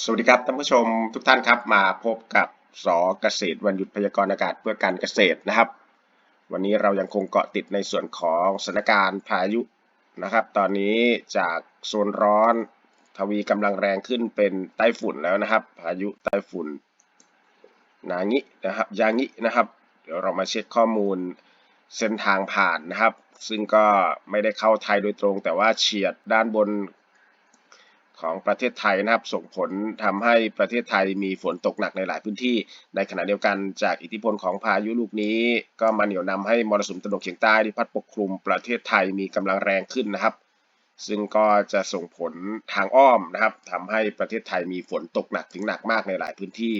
สวัสดีครับท่านผู้ชมทุกท่านครับมาพบกับสเกษตรวันหยุดพยากรณ์อากาศเพื่อการเกษตรนะครับ วันนี้เรายังคงเกาะติดในส่วนของสถานการณ์พายุนะครับ ตอนนี้จากโซนร้อนทวีกำลังแรงขึ้นเป็นไต้ฝุ่นแล้วนะครับ พายุไต้ฝุ่นนางินะครับยางินะครับ เดี๋ยวเรามาเช็คข้อมูลเส้นทางผ่านนะครับ ซึ่งก็ไม่ได้เข้าไทยโดยตรง แต่ว่าเฉียดด้านบน ของประเทศไทยนะครับ ส่งผลทำให้ประเทศไทยมีฝนตกหนักในหลายพื้นที่ ในขณะเดียวกันจากอิทธิพลของพายุลูกนี้ ก็มาเหนี่ยวนำให้มรสุมตะวันตกเฉียงใต้ที่พัดปกคลุมประเทศไทยมีกำลังแรงขึ้นนะครับ ซึ่งก็จะส่งผลทางอ้อมนะครับทำให้ประเทศไทยมีฝนตกหนักถึงหนักมากในหลายพื้นที่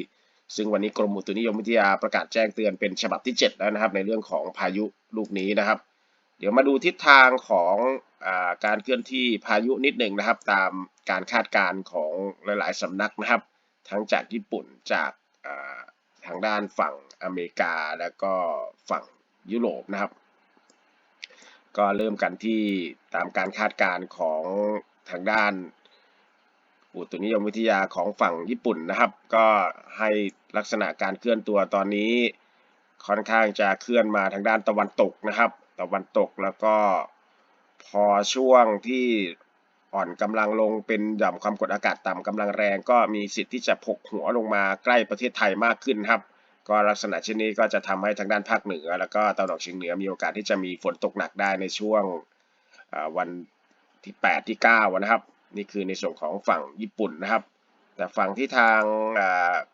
ซึ่งวันนี้กรมอุตุนิยมวิทยาประกาศแจ้งเตือนเป็นฉบับที่ 7 แล้วนะครับ ในเรื่องของพายุลูกนี้นะครับ ดี๋ยวมาดูทิศทางของอาการเคลื่อนที่พายุนิดหนึ่งนะครับ ตามการคาดการณ์ของหลายๆสำนักนะครับ ทั้งจากญี่ปุ่นจากาทางด้านฝั่งอเมริกาแล้วก็ฝั่งยุโรปนะครับ ก็เริ่มกันที่ตามการคาดการณ์ของทางด้านอุตุนิยมวิทยาของฝั่งญี่ปุ่นนะครับ ก็ให้ลักษณะการเคลื่อนตัวตอนนี้ค่อนข้างจะเคลื่อนมาทางด้านตะวันตกนะครับ ตะวันตกแล้วก็พอช่วงที่อ่อนกำลังลงเป็นหย่อมความกดอากาศต่ำกำลังแรง ก็มีสิทธิ์ที่จะพกหัวลงมาใกล้ประเทศไทยมากขึ้นครับ ก็ลักษณะเช่นนี้ก็จะทำให้ทางด้านภาคเหนือ แล้วก็ตะวันออกเฉียงเหนือมีโอกาสที่จะมีฝนตกหนักได้ในช่วงวันที่ 8 ที่ 9 นะครับ นี่คือในส่วนของฝั่งญี่ปุ่นนะครับ แต่ฝั่งที่ทาง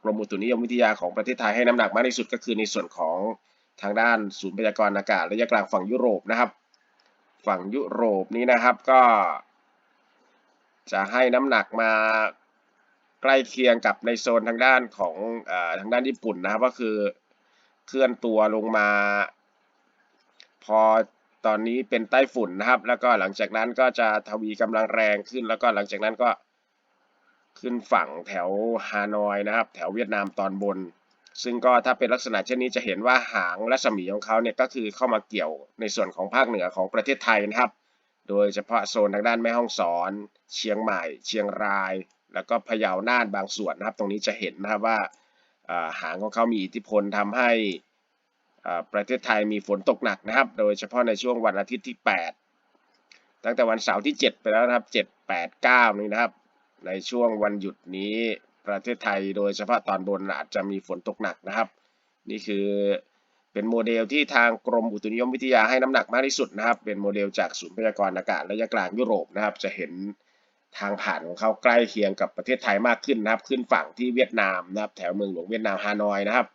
กรมอุตุนิยมวิทยาของประเทศไทยให้น้ำหนักมากที่สุดก็คือในส่วนของ ทางด้านศูนย์พยากรณ์อากาศระยะกลางฝั่งยุโรปนะครับ ฝั่งยุโรปนี้นะครับก็ จะให้น้ำหนักมาใกล้เคียงกับในโซนทางด้านของอทางด้านญี่ปุ่นนะครับ ก็คือเคลื่อนตัวลงมา พอตอนนี้เป็นไต้ฝุ่นนะครับ แล้วก็หลังจากนั้นก็จะทวีกำลังแรงขึ้นแล้วก็หลังจากนั้นก็ขึ้นฝั่งแถวฮานอยนะครับ แถวเวียดนามตอนบน ซึ่งก็ถ้าเป็นลักษณะเช่นนี้จะเห็นว่าหางรัศมีของเขาเนี่ยก็คือเข้ามาเกี่ยวในส่วนของภาคเหนือของประเทศไทยนะครับ โดยเฉพาะโซนทางด้านแม่ฮ่องสอน เชียงใหม่ เชียงราย แล้วก็พะเยาน่านบางส่วนนะครับ ตรงนี้จะเห็นนะครับว่าหางของเขามีอิทธิพลทำให้ประเทศไทยมีฝนตกหนักนะครับ โดยเฉพาะในช่วงวันอาทิตย์ที่ 8 ตั้งแต่วันเสาร์ที่ 7 ไปแล้วนะครับ 7 8 9 นี้นะครับ ในช่วงวันหยุดนี้ ประเทศไทย โดยเฉพาะตอนบนอาจจะมีฝนตกหนักนะครับ นี่คือเป็นโมเดลที่ทางกรมอุตุนิยมวิทยาให้น้ำหนักมากที่สุดนะครับ เป็นโมเดลจากศูนย์พยากรณ์อากาศระยะกลางยุโรปนะครับ จะเห็นทางผ่านของเขาใกล้เคียงกับประเทศไทยมากขึ้นนะครับ ขึ้นฝั่งที่เวียดนามนะครับ แถวเมืองหลวงเวียดนามฮานอยนะครับ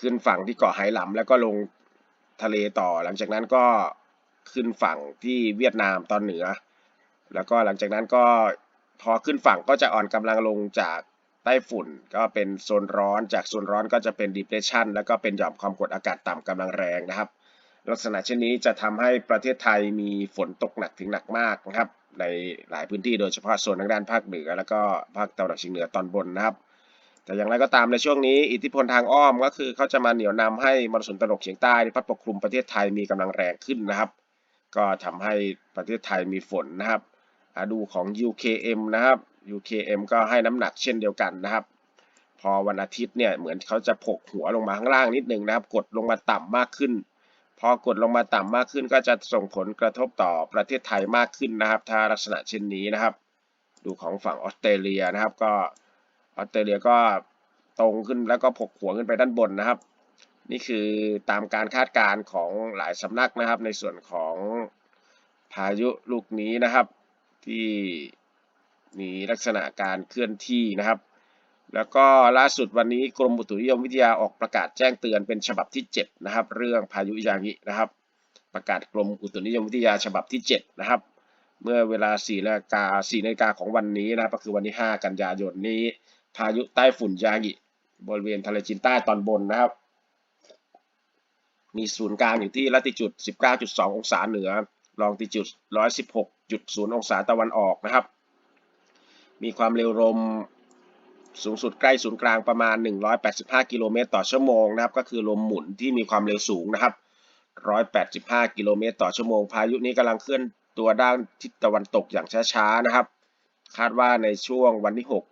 ขึ้นฝั่งที่เกาะไหหลำแล้วก็ลงทะเลต่อ หลังจากนั้นก็ขึ้นฝั่งที่เวียดนามตอนเหนือ แล้วก็หลังจากนั้นก็ พอขึ้นฝั่งก็จะอ่อนกำลังลงจากใต้ฝุ่น ก็เป็นโซนร้อน จากโซนร้อนก็จะเป็น depression แล้วก็เป็นหย่อมความกดอากาศต่ำกำลังแรงนะครับ ลักษณะเช่นนี้จะทำให้ประเทศไทยมีฝนตกหนักถึงหนักมากนะครับ ในหลายพื้นที่โดยเฉพาะโซนทางด้านภาคเหนือ แล้วก็ภาคตะวันออกเฉียงเหนือตอนบนนะครับแต่อย่างไรก็ตามในช่วงนี้อิทธิพลทางอ้อมก็คือเขาจะมาเหนี่ยวนำให้มรสุมตะวันตกเฉียงใต้ที่พัดปกคลุมประเทศไทยมีกำลังแรงขึ้นนะครับ ก็ทำให้ประเทศไทยมีฝนนะครับ ดูของ UKM นะครับ UKM ก็ให้น้ำหนักเช่นเดียวกันนะครับ พอวันอาทิตย์เนี่ยเหมือนเขาจะผกหัวลงมาข้างล่างนิดนึงนะครับ กดลงมาต่ำมากขึ้น พอกดลงมาต่ำมากขึ้น ก็จะส่งผลกระทบต่อประเทศไทยมากขึ้นนะครับ ถ้าลักษณะเช่นนี้นะครับ ดูของฝั่งออสเตรเลียนะครับ ก็ออสเตรเลียก็ตรงขึ้นแล้วก็ผกหัวขึ้นไปด้านบนนะครับ นี่คือตามการคาดการณ์ของหลายสำนักนะครับ ในส่วนของพายุลูกนี้นะครับ ที่มีลักษณะการเคลื่อนที่นะครับ แล้วก็ล่าสุดวันนี้กรมอุตุนิยมวิทยาออกประกาศแจ้งเตือนเป็นฉบับที่ 7 นะครับ เรื่องพายุยางินะครับ ประกาศกรมอุตุนิยมวิทยาฉบับที่ 7 นะครับ เมื่อเวลา4นาฬิกา4นาฬิกาของวันนี้นะครับก็คือวันที่ 5 กันยายนนี้ พายุใต้ฝุ่นยางิบริเวณทะเลจีนใต้ตอนบนนะครับ มีศูนย์กลางอยู่ที่ลัติจุด 19.2 องศาเหนือ ลองติจุด116.0 องศาตะวันออกนะครับ มีความเร็วลมสูงสุดใกล้ศูนย์กลางประมาณ 185 กิโลเมตรต่อชั่วโมงนะครับ ก็คือลมหมุนที่มีความเร็วสูงนะครับ 185 กิโลเมตรต่อชั่วโมง พายุนี้กำลังเคลื่อนตัวด้านทิศตะวันตกอย่างช้าๆนะครับ คาดว่าในช่วงวันที่ 6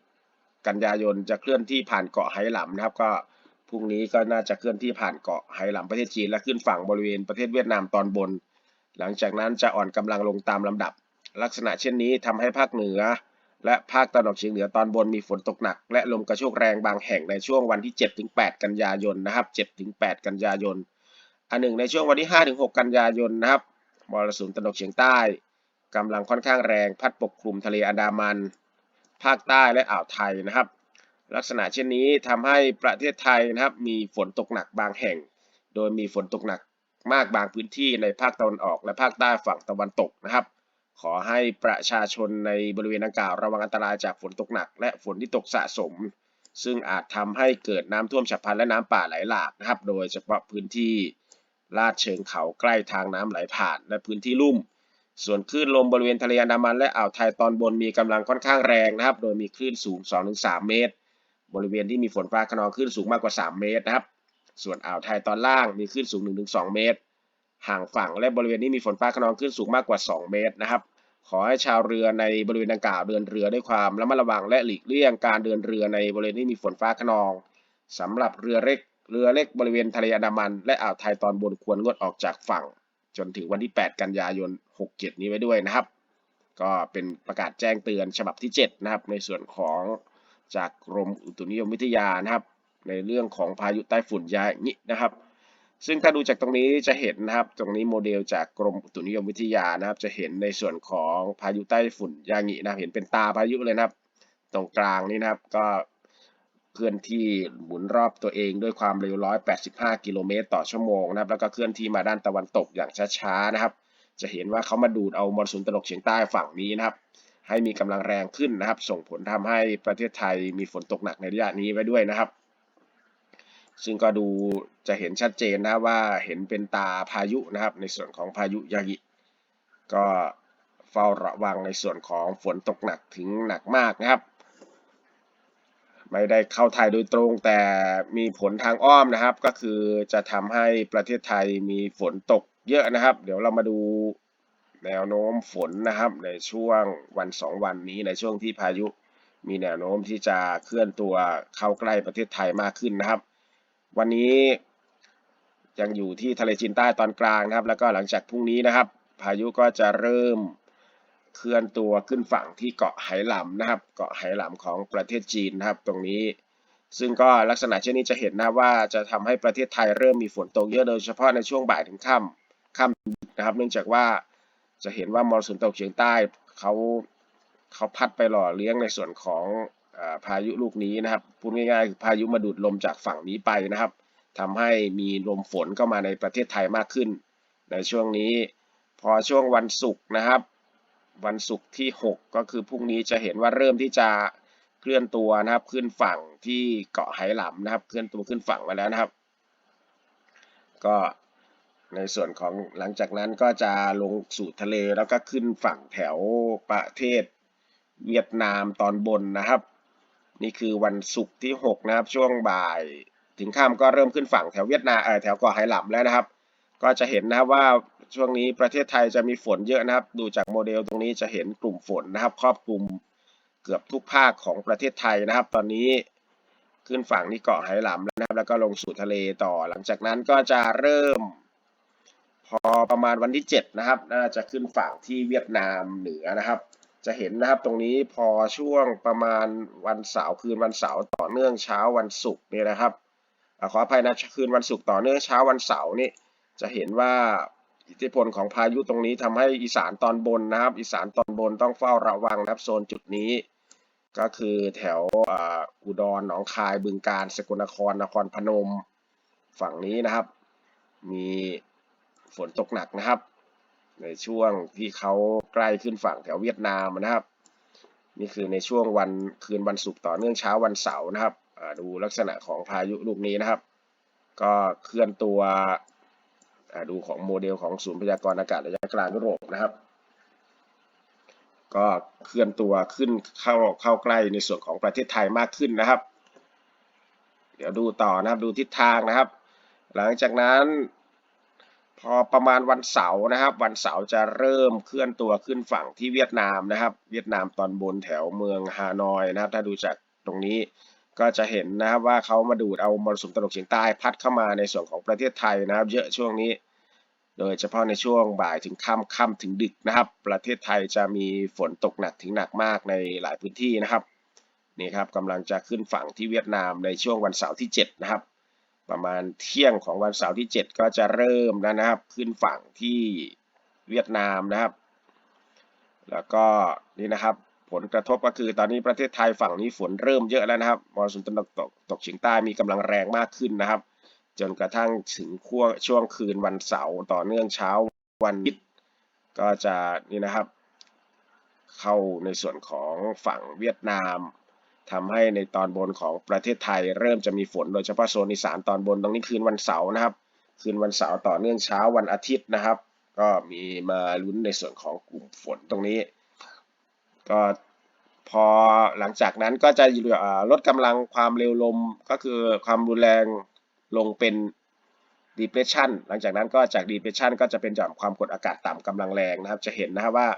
กันยายนจะเคลื่อนที่ผ่านเกาะไหหลำนะครับ ก็พรุ่งนี้ก็น่าจะเคลื่อนที่ผ่านเกาะไหหลำประเทศจีนและขึ้นฝั่งบริเวณประเทศเวียดนามตอนบน หลังจากนั้นจะอ่อนกำลังลงตามลำดับ ลักษณะเช่นนี้ทำให้ภาคเหนือ และภาคตะวันออกเฉียงเหนือตอนบนมีฝนตกหนัก และลมกระโชกแรงบางแห่งในช่วงวันที่ 7-8 กันยายนนะครับ7-8 กันยายน อันหนึ่งในช่วงวันที่ 5-6 กันยายนนะครับมรสุมตะวันออกเฉียงใต้กำลังค่อนข้างแรงพัดปกคลุมทะเลอันดามัน ภาคใต้และอ่าวไทยนะครับ ลักษณะเช่นนี้ทำให้ประเทศไทยนะครับมีฝนตกหนักบางแห่ง โดยมีฝนตกหนัก มากบางพื้นที่ในภาคตะวันออกและภาคใต้ฝั่งตะวันตกนะครับ ขอให้ประชาชนในบริเวณดังกล่าวระวังอันตรายจากฝนตกหนัก และฝนที่ตกสะสม ซึ่งอาจทำให้เกิดน้ำท่วมฉับพลันและน้ำป่าไหลหลากนะครับ โดยเฉพาะพื้นที่ลาดเชิงเขาใกล้ทางน้ำไหลผ่านและพื้นที่ลุ่ม ส่วนคลื่นลมบริเวณทะเลอันดามันและอ่าวไทยตอนบนมีกำลังค่อนข้างแรงนะครับ โดยมีคลื่นสูง 2-3 เมตร บริเวณที่มีฝนฟ้าขนองคลื่นสูงมากกว่า 3 เมตรนะครับ ส่วนอ่าวไทยตอนล่างมีคลื่นสูง 1-2 เมตร ห่างฝั่งและบริเวณนี้มีฝนฟ้าขนองคลื่นสูงมากกว่า 2 เมตรนะครับ ขอให้ชาวเรือในบริเวณดังกล่าวเดินเรือด้วยความระมัดระวังและหลีกเลี่ยงการเดินเรือในบริเวณที่มีฝนฟ้าขนองสำหรับเรือเล็ก เรือเล็กบริเวณทะเลอันดามัน และอ่าวไทยตอนบนควรงดออกจากฝั่ง จนถึงวันที่ 8 กันยายน 67 นี้ไว้ด้วยนะครับ ก็เป็นประกาศแจ้งเตือนฉบับที่ 7 นะครับ ในส่วนของจากกรมอุตุนิยมวิทยานะครับ ในเรื่องของพายุใต้ฝุ่นยางินะครับ ซึ่งถ้าดูจากตรงนี้จะเห็นนะครับ ตรงนี้โมเดลจากกรมอุตุนิยมวิทยานะครับ จะเห็นในส่วนของพายุใต้ฝุ่นยางินะครับ เห็นเป็นตาพายุเลยนะครับ ตรงกลางนี้นะครับ ก็เคลื่อนที่หมุนรอบตัวเองด้วยความเร็ว 185 กิโลเมตรต่อชั่วโมงนะครับ แล้วก็เคลื่อนที่มาด้านตะวันตกอย่างช้าๆนะครับ จะเห็นว่าเขามาดูดเอามรสุมตะวันตกเฉียงใต้ฝั่งนี้นะครับให้มีกำลังแรงขึ้นนะครับ ส่งผลทำให้ประเทศไทยมีฝนตกหนักในระยะนี้ไว้ด้วยนะครับ ซึ่งก็ดูจะเห็นชัดเจนนะว่าเห็นเป็นตาพายุนะครับ ในส่วนของพายุยากิก็เฝ้าระวังในส่วนของฝนตกหนักถึงหนักมากนะครับ ไม่ได้เข้าไทยโดยตรงแต่มีผลทางอ้อมนะครับ ก็คือจะทำให้ประเทศไทยมีฝนตกเยอะนะครับ เดี๋ยวเรามาดูแนวโน้มฝนนะครับในช่วงวันสองวันนี้ในช่วงที่พายุ มีแนวโน้มที่จะเคลื่อนตัวเข้าใกล้ประเทศไทยมากขึ้นนะครับ วันนี้ยังอยู่ที่ทะเลจีนใต้ตอนกลางนะครับ แล้วก็หลังจากพรุ่งนี้นะครับ พายุก็จะเริ่มเคลื่อนตัวขึ้นฝั่งที่เกาะไหหลำนะครับ เกาะไหหลำของประเทศจีนนะครับ ตรงนี้ ซึ่งก็ลักษณะเช่นนี้จะเห็นนะว่าจะทำให้ประเทศไทยเริ่มมีฝนตกเยอะโดยเฉพาะในช่วงบ่ายถึงค่ำค่ำนะครับ เนื่องจากว่าจะเห็นว่ามรสุมตะวันตกเฉียงใต้เขาเขาพัดไปหล่อเลี้ยงในส่วนของ พายุลูกนี้นะครับพูดง่ายๆพายุมาดูดลมจากฝั่งนี้ไปนะครับทำให้มีลมฝนเข้ามาในประเทศไทยมากขึ้น ในช่วงนี้พอช่วงวันศุกร์นะครับ วันศุกร์ที่ 6 ก็คือพรุ่งนี้จะเห็นว่าเริ่มที่จะเคลื่อนตัวนะครับ ขึ้นฝั่งที่เกาะไหหลำนะครับ เคลื่อนตัวขึ้นฝั่งมาแล้วนะครับ ก็ในส่วนของหลังจากนั้นก็จะลงสู่ทะเลแล้วก็ขึ้นฝั่งแถวประเทศเวียดนามตอนบนนะครับ นี่คือวันศุกร์ที่ 6 นะครับ ช่วงบ่าย ถึงค่ำก็เริ่มขึ้นฝั่งแถวเวียดนามเออแถวเกาะไหหลำแล้วนะครับ ก็จะเห็นนะครับว่าช่วงนี้ประเทศไทยจะมีฝนเยอะนะครับ ดูจากโมเดลตรงนี้จะเห็นกลุ่มฝนนะครับ ครอบคลุมเกือบทุกภาคของประเทศไทยนะครับ ตอนนี้ขึ้นฝั่งที่เกาะไหหลำแล้วนะครับ แล้วก็ลงสู่ทะเลต่อ หลังจากนั้นก็จะเริ่ม พอประมาณวันที่ 7 นะครับ น่าจะขึ้นฝั่งที่เวียดนามเหนือนะครับ จะเห็นนะครับตรงนี้พอช่วงประมาณวันเสาร์คืนวันเสาร์ต่อเนื่องเช้าวันศุกร์เนี่ยนะครับอขออภัยนะคืนวันศุกร์ต่อเนื่องเช้าวันเสาร์นี่จะเห็นว่าอิทธิพลของพายุตรงนี้ทำให้อีสานตอนบนนะครับ อีสานตอนบนต้องเฝ้าระวังนะครับโซนจุดนี้ ก็คือแถวอุดรหนองคายบึงกาฬสกลนครนครพนม ฝั่งนี้นะครับ มีฝนตกหนักนะครับ ในช่วงที่เขาใกล้ขึ้นฝั่งแถวเวียดนามนะครับ นี่คือในช่วงวันคืนวันศุกร์ต่อเนื่องเช้าวันเสาร์นะครับดูลักษณะของพายุลูกนี้นะครับ ก็เคลื่อนตัวดูของโมเดลของศูนย์พยากรณ์อากาศระยะกลางยุโรปนะครับ ก็เคลื่อนตัวขึ้นเข้าเข้าใกล้ในส่วนของประเทศไทยมากขึ้นนะครับ เดี๋ยวดูต่อนะครับดูทิศทางนะครับ หลังจากนั้น พอประมาณวันเสาร์นะครับ วันเสาร์จะเริ่มเคลื่อนตัวขึ้นฝั่งที่เวียดนามนะครับ เวียดนามตอนบนแถวเมืองฮานอยนะครับ ถ้าดูจากตรงนี้ก็จะเห็นนะครับว่าเขามาดูดเอามรสุมตะวันตกเฉียงใต้พัดเข้ามาในส่วนของประเทศไทยนะครับ เยอะช่วงนี้ โดยเฉพาะในช่วงบ่ายถึงค่ำค่ำถึงดึกนะครับ ประเทศไทยจะมีฝนตกหนักถึงหนักมากในหลายพื้นที่นะครับนี่ครับกำลังจะขึ้นฝั่งที่เวียดนามในช่วงวันเสาร์ที่ 7 นะครับ ประมาณเที่ยงของวันเสาร์ที่ 7 ก็จะเริ่มแล้วนะครับ ขึ้นฝั่งที่เวียดนามนะครับ แล้วก็นี่นะครับ ผลกระทบก็คือตอนนี้ประเทศไทยฝั่งนี้ฝนเริ่มเยอะแล้วนะครับมรสุมตะวันตกตกเฉียงใต้มีกำลังแรงมากขึ้นนะครับ จนกระทั่งถึงขั้วช่วงคืนวันเสาร์ต่อเนื่องเช้าวันอาทิตย์ก็จะนี่นะครับ เข้าในส่วนของฝั่งเวียดนาม ทำให้ในตอนบนของประเทศไทยเริ่มจะมีฝนโดยเฉพาะโซนอีสานตอนบนตรงนี้คืนวันเสาร์นะครับ คืนวันเสาร์ต่อเนื่องเช้าวันอาทิตย์นะครับ ก็มีมาลุ้นในส่วนของกลุ่มฝนตรงนี้ ก็พอหลังจากนั้นก็จะลดกำลังความเร็วลมก็คือความรุนแรงลงเป็น depression หลังจากนั้นก็จาก depression ก็จะเป็นหย่อมความกดอากาศต่ำกำลังแรงนะครับ จะเห็นนะครับว่า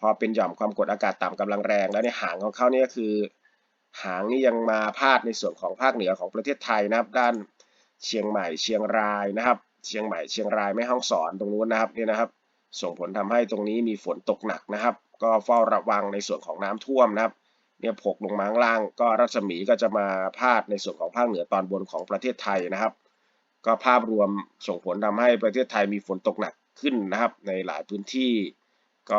พอเป็นหย่อมความกดอากาศต่ำกำลังแรงแล้วในยหางของเขาเนี่ยคือ หางนี่ยังมาพาดในส่วนของภาคเหนือของประเทศไทยนะครับ ด้านเชียงใหม่เชียงรายนะครับ เชียงใหม่เชียงรายแม่ฮ่องสอนตรงนู้นนะครับนี่นะครับ ส่งผลทำให้ตรงนี้มีฝนตกหนักนะครับ ก็เฝ้าระวังในส่วนของน้ำท่วมนะครับเนี่ยผกลงมาข้างล่าง ก็รัศมีก็จะมาพาดในส่วนของภาคเหนือตอนบนของประเทศไทยนะครับ ก็ภาพรวมส่งผลทำให้ประเทศไทยมีฝนตกหนักขึ้นนะครับ ในหลายพื้นที่ก็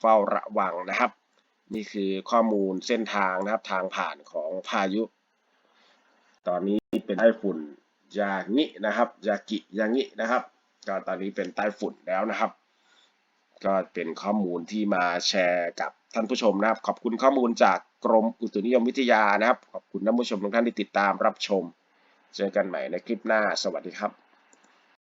เฝ้าระวังนะครับ นี่คือข้อมูลเส้นทางนะครับทางผ่านของพายุ ตอนนี้เป็นไต้ฝุ่นยางินะครับยากิยางินะครับ ก็ตอนนี้เป็นไต้ฝุ่นแล้วนะครับ ก็เป็นข้อมูลที่มาแชร์กับท่านผู้ชมนะครับ ขอบคุณข้อมูลจากกรมอุตุนิยมวิทยานะครับ ขอบคุณท่านผู้ชมทุกท่านที่ติดตามรับชม เจอกันใหม่ในคลิปหน้า สวัสดีครับ